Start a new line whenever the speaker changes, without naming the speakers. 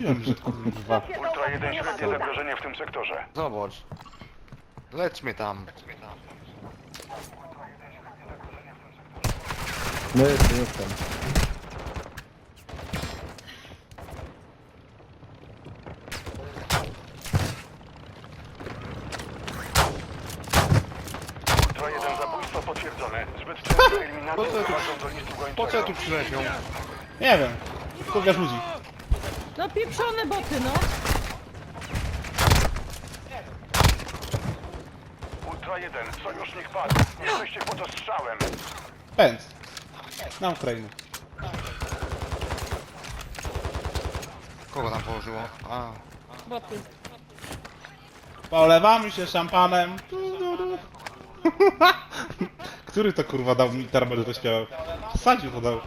Wiem, że kurwa.
Ultra 1 średnie zagrożenie w tym sektorze.
Zobacz. Leć mnie tam.
No jestem, jestem.
Ultra 1 zabójstwo potwierdzone. Zbyt eliminacje
Po co tu-
prowadzą do listu
Po co tu
gończego.
przyleciał?
Nie wiem. Kurwiasz ludzi.
No pieprzone boty, no.
Ultra 1, sojusznik padł. Jesteście pod ostrzałem.
Pędz. Na Ukrainę.
Kogo tam położyło? A.
Boty.
Polewamy się szampanem. Du, du, du. Który to kurwa dał mi termel to śpiewał? Sadziu to dał.